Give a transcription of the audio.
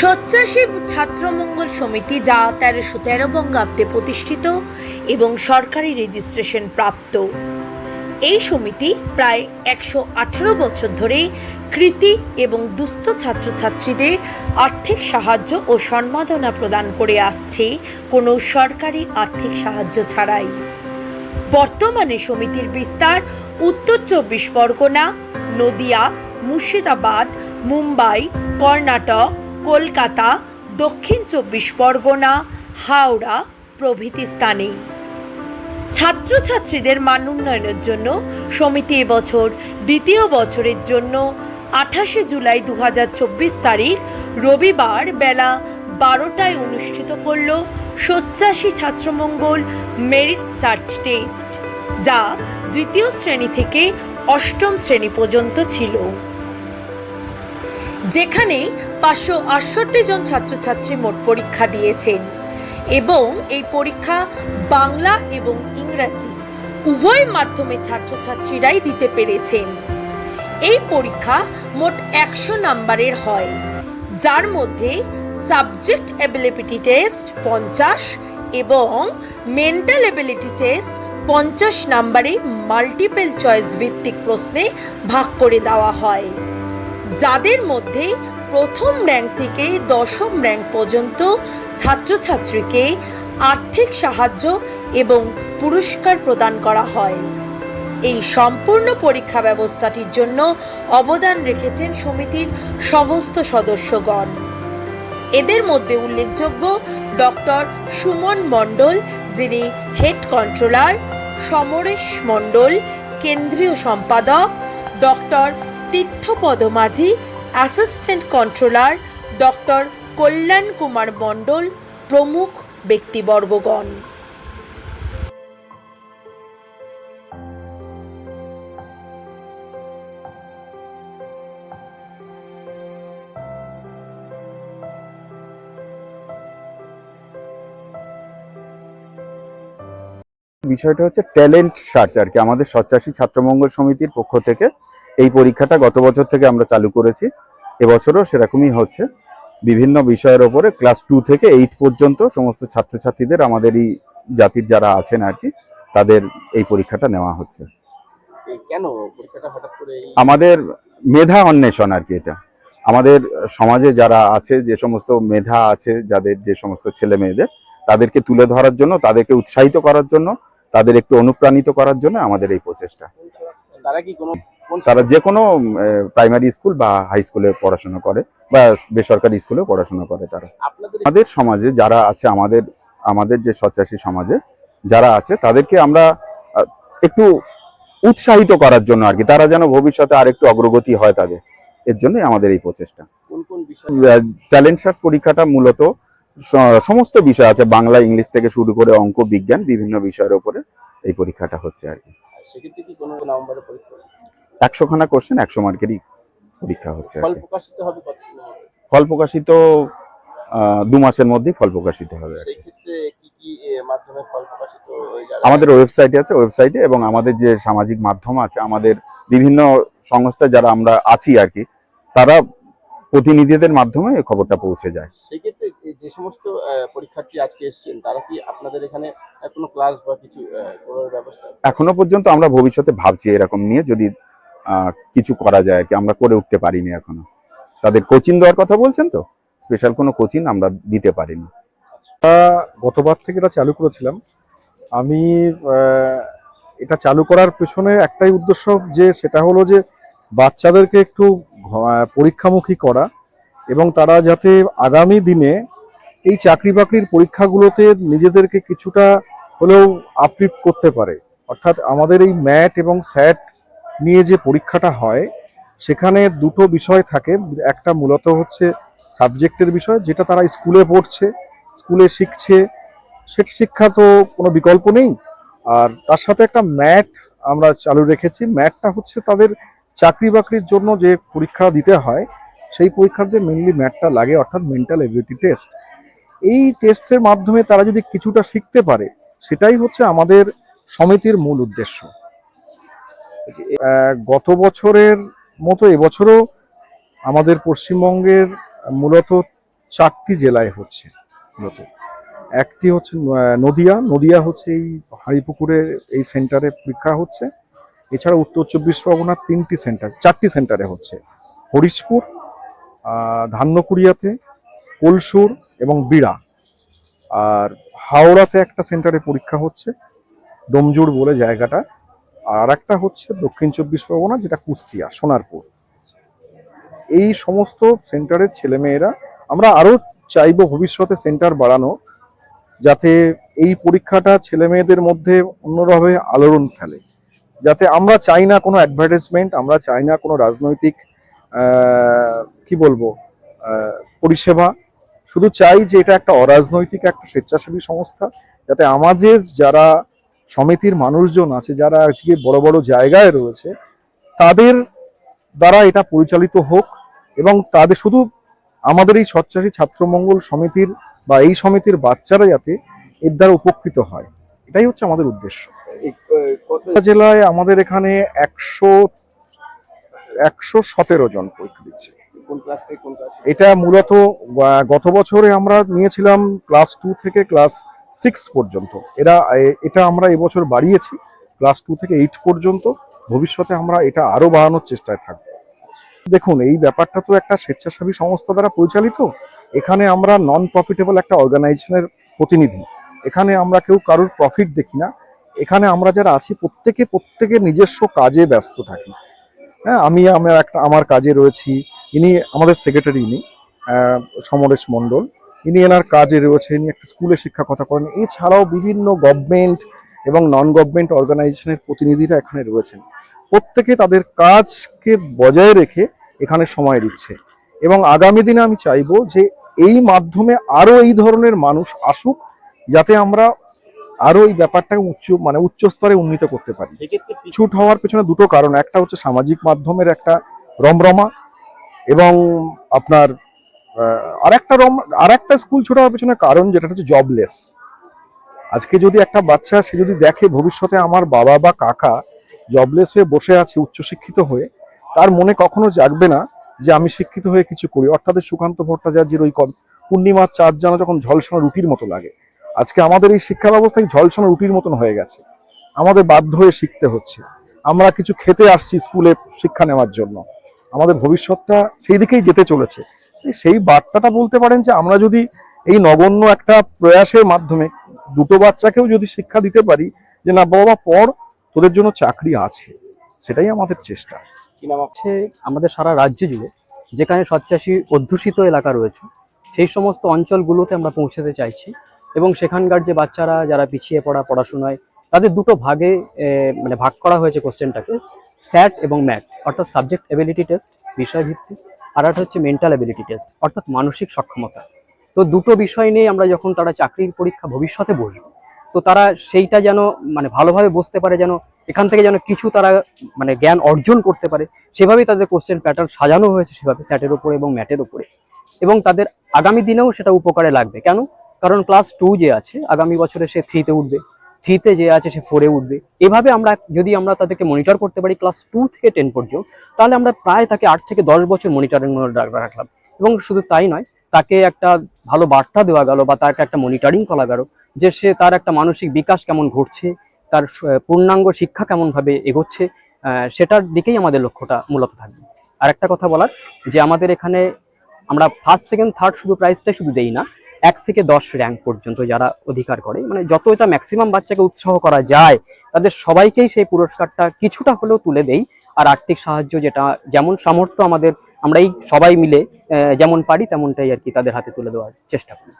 সচ্চাসী ছাত্রমঙ্গল সমিতি যা তেরোশো তেরো বঙ্গাব্দে প্রতিষ্ঠিত এবং সরকারি রেজিস্ট্রেশন প্রাপ্ত। এই সমিতি প্রায় একশো আঠেরো বছর ধরে কৃতি এবং দুস্থ ছাত্রছাত্রীদের আর্থিক সাহায্য ও সম্মাননা প্রদান করে আসছে কোনো সরকারি আর্থিক সাহায্য ছাড়াই। বর্তমানে সমিতির বিস্তার উত্তর চব্বিশ পরগনা, নদিয়া, মুর্শিদাবাদ, মুম্বাই, কর্ণাটক কলকাতা, দক্ষিণ চব্বিশ পরগনা, হাওড়া প্রভৃতি স্থানে ছাত্রছাত্রীদের মান উন্নয়নের জন্য সমিতি এবছর দ্বিতীয় বছরের জন্য আঠাশে জুলাই দু হাজার চব্বিশ তারিখ রবিবার বেলা বারোটায় অনুষ্ঠিত করল সচ্চাশী ছাত্রমঙ্গল মেরিট সার্চ টেস্ট, যা তৃতীয় শ্রেণি থেকে অষ্টম শ্রেণি পর্যন্ত ছিল। যেখানে পাঁচশো আটষট্টি জন ছাত্রছাত্রী মোট পরীক্ষা দিয়েছেন। এবং এই পরীক্ষা বাংলা এবং ইংরাজি উভয় মাধ্যমে ছাত্রছাত্রীরাই দিতে পেরেছেন। এই পরীক্ষা মোট একশো নাম্বারের হয়, যার মধ্যে সাবজেক্ট এবিলিটি টেস্ট পঞ্চাশ এবং মেন্টাল এবিলিটি টেস্ট পঞ্চাশ নাম্বারে মাল্টিপল চয়েস ভিত্তিক প্রশ্নে ভাগ করে দেওয়া হয়। যাদের মধ্যে প্রথম র্যাঙ্ক থেকে দশম র্যাঙ্ক পর্যন্ত ছাত্রছাত্রীকে আর্থিক সাহায্য এবং পুরস্কার প্রদান করা হয়। এই সম্পূর্ণ পরীক্ষা ব্যবস্থাটির জন্য অবদান রেখেছেন সমিতির সমস্ত সদস্যগণ। এদের মধ্যে উল্লেখযোগ্য ডক্টর সুমন মণ্ডল, যিনি হেড কন্ট্রোলার, সমরেশ মণ্ডল, কেন্দ্রীয় সম্পাদক, doctor Tirthapada Majhi assistant controller doctor Kalyan Kumar Mondal, প্রমুখ ব্যক্তিবর্গগণ। বিষয়টা হচ্ছে ট্যালেন্ট সার্চ আর কি, আমাদের সচ্চাসী ছাত্রমঙ্গল সমিতির পক্ষ থেকে এই পরীক্ষাটা গত বছর থেকে আমরা চালু করেছি। এবছরও সেরকমই হচ্ছে। বিভিন্ন বিষয়ের ওপরে ক্লাস টু থেকে এইট পর্যন্ত সমস্ত ছাত্রছাত্রীদের আমাদের এই জাতির যারা আছেন আর কি তাদের এই পরীক্ষাটা নেওয়া হচ্ছে। কেন পরীক্ষাটা হঠাৎ করে আমাদের মেধা অন্বেষণ আর কি এটা। আমাদের সমাজে যারা আছে যে সমস্ত মেধা আছে যাদের যে সমস্ত ছেলে মেয়েদের তাদেরকে তুলে ধরার জন্য তাদেরকে উৎসাহিত করার জন্য তাদের একটু অনুপ্রাণিত করার জন্য আমাদের এই প্রচেষ্টা। তারা কি কোন তারা যে কোনো প্রাইমারি স্কুল বা হাই স্কুলে পড়াশোনা করে বা বেসরকারি স্কুলেও পড়াশোনা করে তারা। আমাদের সমাজে যারা আছে আমাদের আমাদের যে সচ্চাসী সমাজে যারা আছে তাদেরকে আমরা একটু উৎসাহিত করার জন্য আর কি। তারা যেন ভবিষ্যতে আর একটু অগ্রগতি হয় তাদের। এর জন্যই আমাদের এই প্রচেষ্টা। ট্যালেন্ট সার্চ পরীক্ষাটা মূলত সমস্ত বিষয় আছে। বাংলা ইংলিশ থেকে শুরু করে অঙ্ক বিজ্ঞান বিভিন্ন বিষয়ের উপরে এই পরীক্ষাটা হচ্ছে আর কি। সেক্ষেত্রে কি কোনো নভেম্বরে পরীক্ষা? হবে? একশো খানা কোশ্চেন একশো মার্কেরই পরীক্ষা হচ্ছে ফল প্রকাশিত দু মাসের মধ্যেই ফল প্রকাশিত হবে আমাদের ওয়েবসাইটে আছে ওয়েবসাইটে এবং আমাদের যে সামাজিক মাধ্যম আছে আমাদের বিভিন্ন সংস্থা যারা আমরা আছি আর কি তারা প্রতিনিধিদের মাধ্যমে এই খবরটা পৌঁছে যায়। সেই ক্ষেত্রে এই যে সমস্ত পরীক্ষার্থী আজকে এসেছেন তারা কি আপনাদের এখানে কোনো ক্লাস বা কিছু ব্যবস্থা? এখনও পর্যন্ত আমরা ভবিষ্যতে ভাবছি এরকম নিয়ে যদি কিছু করা যায় কি। আমরা করে উঠতে পারিনি এখনও। তাদের কোচিং দেওয়ার কথা বলছেন তো? স্পেশাল কোনো কোচিং আমরা দিতে পারিনি। গতবার থেকে এটা চালু করেছিলাম। আমি এটা চালু করার পেছনে একটাই উদ্দেশ্য যে সেটা হলো যে বাচ্চাদেরকে একটু পরীক্ষামুখী করা এবং তারা যাতে আগামী দিনে এই চাকরি বাকরির পরীক্ষাগুলোতে নিজেদেরকে কিছুটা হলেও আপলিফ্ট করতে পারে। অর্থাৎ আমাদের এই ম্যাট এবং স্যাট নিয়ে যে পরীক্ষাটা হয়, সেখানে দুটো বিষয় থাকে। একটা মূলত হচ্ছে সাবজেক্টের বিষয়, যেটা তারা স্কুলে পড়ছে, স্কুলে শিখছে। সেটা শিক্ষা তো কোনো বিকল্প নেই। আর তার সাথে একটা ম্যাট আমরা চালু রেখেছি। ম্যাটটা হচ্ছে তাদের চাকরি বাকরির জন্য যে পরীক্ষা দিতে হয়, সেই পরীক্ষাতে মেনলি ম্যাটটা লাগে, অর্থাৎ মেন্টাল এবিলিটি টেস্ট এই টেস্টের মাধ্যমে তারা যদি কিছুটা শিখতে পারে, সেটাই হচ্ছে আমাদের সমিতির মূল উদ্দেশ্য। গত বছরের মতো এবছরও আমাদের পশ্চিমবঙ্গের মূলত চারটি জেলায় হচ্ছে, মূলত। একটি হচ্ছে নদিয়া। নদিয়া হচ্ছে এই হাড়িপুকুরের এই সেন্টারে পরীক্ষা হচ্ছে। এছাড়া উত্তর চব্বিশ পরগনার তিনটি সেন্টার, চারটি সেন্টারে হচ্ছে। হরিশপুর ধান্যকুড়িয়াতে, কলসুর এবং বিড়া। আর হাওড়াতে একটা সেন্টারে পরীক্ষা হচ্ছে, ডোমজুর বলে জায়গাটা। আর একটা হচ্ছে দক্ষিণ চব্বিশ পরগনা, যেটা কুস্তিয়া সোনারপুর। এই সমস্ত সেন্টারের ছেলেমেয়েরা, আমরা আরও চাইব ভবিষ্যতে সেন্টার বাড়ানো, যাতে এই পরীক্ষাটা ছেলে মেয়েদের মধ্যে অন্যভাবে আলোড়ন ফেলে। যাতে আমরা চাই না কোনো অ্যাডভার্টাইজমেন্ট আমরা চাই না কোনো রাজনৈতিক কি বলব পরিষেবা। শুধু চাই যে এটা একটা অরাজনৈতিক, একটা স্বেচ্ছাসেবী সংস্থা, যাতে আমাদের যারা সমিতির মানুষজন আছে যারা আজকে বড় বড় জায়গায় রয়েছে তাদের দ্বারা এটা পরিচালিত হোক এবং তাদের শুধু আমাদের এই সচ্চাসী ছাত্রমঙ্গল সমিতির বা এই সমিতির বাচ্চারা যাতে এর দ্বারা উপকৃত হয়। এটাই হচ্ছে আমাদের উদ্দেশ্য। জেলায় আমাদের এখানে একশো একশো সতেরো জন পরীক্ষা দিচ্ছে। এটা মূলত গত বছরে আমরা নিয়েছিলাম ক্লাস টু থেকে ক্লাস সিক্স পর্যন্ত। এরা এটা আমরা এবছর বাড়িয়েছি ক্লাস টু থেকে এইট পর্যন্ত। ভবিষ্যতে আমরা এটা আরও বাড়ানোর চেষ্টায় থাকব। দেখুন, এই ব্যাপারটা তো একটা স্বেচ্ছাসেবী সংস্থা দ্বারা পরিচালিত। এখানে আমরা নন প্রফিটেবল একটা অর্গানাইজেশনের প্রতিনিধি। এখানে আমরা কেউ কারোর প্রফিট দেখি না। এখানে আমরা যারা আছি, প্রত্যেকে, প্রত্যেকের নিজস্ব কাজে ব্যস্ত থাকি। হ্যাঁ আমি আমার একটা, আমার কাজে রয়েছি। ইনি আমাদের সেক্রেটারি ইনি সমরেশ মণ্ডল। ইনি এনার কাজে রয়েছে ইনি একটা স্কুলে শিক্ষা কথা করেন। এছাড়াও বিভিন্ন গভর্নমেন্ট এবং নন গভর্নমেন্ট অর্গানাইজেশনের প্রতিনিধিরা এখানে রয়েছেন। প্রত্যেকে তাদের কাজকে বজায় রেখে এখানে সময় দিচ্ছে। এবং আগামী দিনে আমি চাইব যে এই মাধ্যমে আরও এই ধরনের মানুষ আসুক যাতে আমরা আরও এই ব্যাপারটাকে উচ্চ মানে উচ্চ স্তরে উন্নীত করতে পারি। ছুট হওয়ার পেছনে দুটো কারণ। একটা হচ্ছে সামাজিক মাধ্যমের একটা রমরমা এবং আপনার আর একটা রম আর একটা স্কুল ছুট হওয়ার পেছনে কারণ যেটা হচ্ছে জবলেস আজকে যদি একটা বাচ্চা, সে যদি দেখে ভবিষ্যতে আমার বাবা বা কাকা জবলেস হয়ে বসে আছে উচ্চশিক্ষিত হয়ে, তার মনে কখনো জাগবে না যে আমি শিক্ষিত হয়ে কিছু করি। অর্থাৎ সুকান্ত ভট্টাচার্যের ওই পূর্ণিমার চাঁদ যেন যখন ঝলসানো রুটির মতো লাগে। আজকে আমাদের এই শিক্ষা ব্যবস্থায় ঝলসানো রুটির মতন হয়ে গেছে। আমাদের বাধ্য হয়ে শিখতে হচ্ছে। আমরা কিছু খেতে আসছি স্কুলে শিক্ষা নেওয়ার জন্য। আমাদের ভবিষ্যৎটা সেই দিকেই যেতে চলেছে। সেই বার্তাটা বলতে পারেন যে আমরা যদি এই নগণ্য একটা প্রয়াসের মাধ্যমে দুটো বাচ্চাকেও যদি শিক্ষা দিতে পারি যে না বাবা পর তোদের জন্য চাকরি আছে সেটাই আমাদের চেষ্টা। হচ্ছে আমাদের সারা রাজ্য জুড়ে যেখানে সচ্চাষী অধ্যুষিত এলাকা রয়েছে সেই সমস্ত অঞ্চলগুলোতে আমরা পৌঁছাতে চাইছি এবং সেখানকার যে বাচ্চারা যারা পিছিয়ে পড়া পড়াশোনায় তাদের দুটো ভাগে মানে ভাগ করা হয়েছে কোশ্চেনটাকে স্যাট এবং ম্যাট অর্থাৎ সাবজেক্ট এবিলিটি টেস্ট বিষয়ভিত্তিক আর একটা হচ্ছে মেন্টাল এবিলিটি টেস্ট অর্থাৎ মানসিক সক্ষমতা। তো দুটো বিষয় নিয়ে আমরা যখন তারা চাকরির পরীক্ষা ভবিষ্যতে বসবো, তো তারা সেইটা যেন মানে ভালোভাবে বুঝতে পারে, যেন এখান থেকে যেন কিছু তারা মানে জ্ঞান অর্জন করতে পারে, সেভাবেই তাদের কোশ্চেন প্যাটার্ন সাজানো হয়েছে সেভাবে স্যাটের উপরে এবং ম্যাটের উপরে। এবং তাদের আগামী দিনেও সেটা উপকারে লাগবে। কেন? কারণ ক্লাস টু যে আছে, আগামী বছরে সে থ্রিতে উঠবে। থ্রিতে যে আছে সে ফোরে উঠবে। এভাবে আমরা যদি আমরা তাদেরকে মনিটর করতে পারি ক্লাস টু থেকে টেন পর্যন্ত, তাহলে আমরা প্রায় তাকে আট থেকে দশ বছর মনিটরিং রাখলাম। এবং শুধু তাই নয়, তাকে একটা ভালো বার্তা দেওয়া গেল বা তাকে একটা মনিটরিং করা গেল যে সে তার একটা মানসিক বিকাশ কেমন ঘটছে, তার পূর্ণাঙ্গ শিক্ষা কেমনভাবে এগোচ্ছে সেটার দিকেই আমাদের লক্ষ্যটা মূলত থাকবে। আর একটা কথা বলার, যে আমাদের এখানে আমরা ফার্স্ট সেকেন্ড থার্ড শুধু প্রাইজটাই শুধু দেই না এক থেকে দশ র্যাঙ্ক পর্যন্ত যারা অধিকার করে মানে যত এটা ম্যাক্সিমাম বাচ্চাকে উৎসাহ করা যায়, তাদের সবাইকেই সেই পুরস্কারটা কিছুটা হলেও তুলে দেই। আর আর্থিক সাহায্য যেটা, যেমন সামর্থ্য আমাদের আমরা এই সবাই মিলে যেমন পারি তেমনটাই আর কি তাদের হাতে তুলে দেওয়ার চেষ্টা করি।